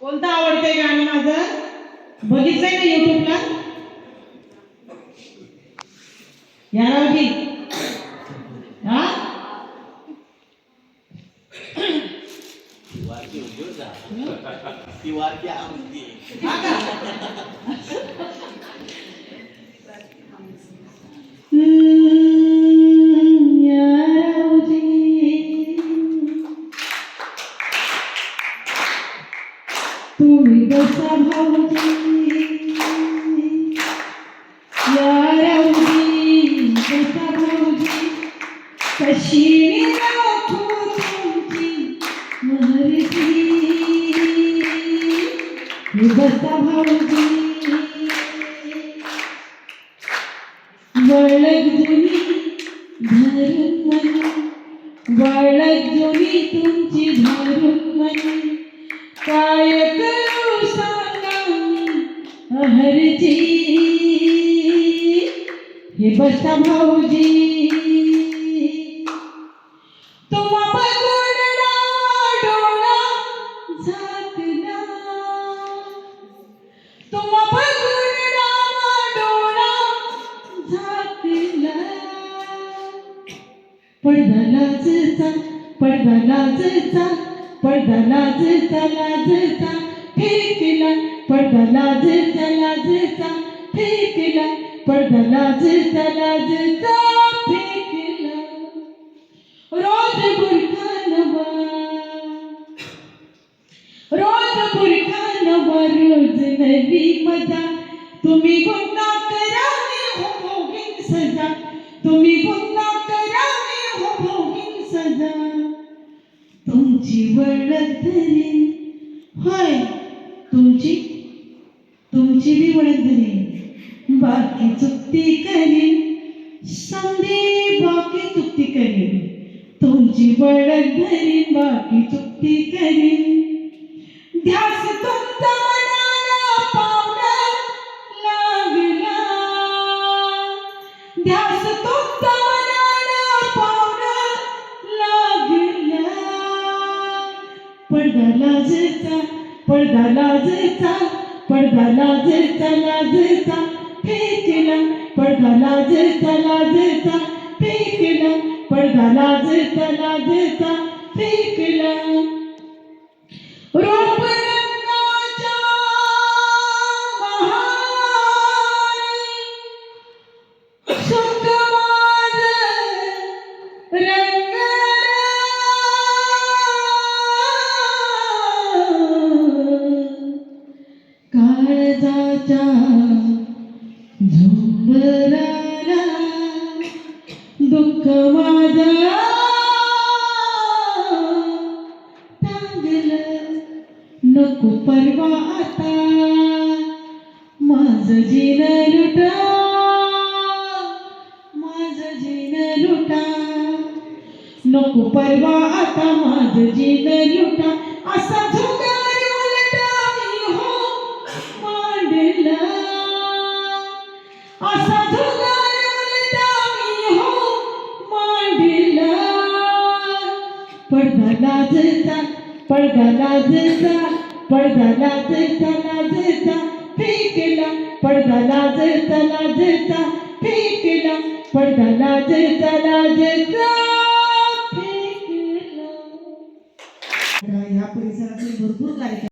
कोणतं आवडतंय गाणं माझं? बघितलंय ना युट्यूबला यारावजी हा? ती वारकी तुम्ही कसा भाऊजी यारावजी कसा भाऊजी कशी राखू तुमची महर्जी हे बसा भाऊजी वळग जुनी धरून मनी वळग जुनी तुमची धरून मनी काय सांगा मी हे बसा भाऊजी तुम्हा बघून डोळा झाकला तुम्हा बघून डोळा झाकला पडदा लाजचा पडदा लाजचा पडदा लाजचा लाजचा फेकला पडदा लाजचा लाजचा फेकला पडदा लाजचा लाजचा फेकला रोज बुरखा नवा रोज बुरखा नवा रोज नवी मजा. तुम्ही गुन्हा करा धरी. होय तुमची तुमची बी वळत धरी. बाकी चुकती करीन समधी बाकी चुकती करीन तुमची वळत धरी बाकी चुकती करीन पडदा लाजचा पडदा लाजचा लाजचा फेकला पडदा लाजचा लाजचा फेकला पडदा लाजचा लाजचा फेकला. काळजाच्या झुंबराला दुःख माझं टांगलं नको परवा आता माझं जीन लुटा. माझं जीन लुटा. नको परवा आता माझं जीन लुटा. असा पडदा लाजचा पडदा लाजचा पडदा लाजचा लाजचा फेकला पडदा लाजचा लाजचा फेकला पडदा लाजचा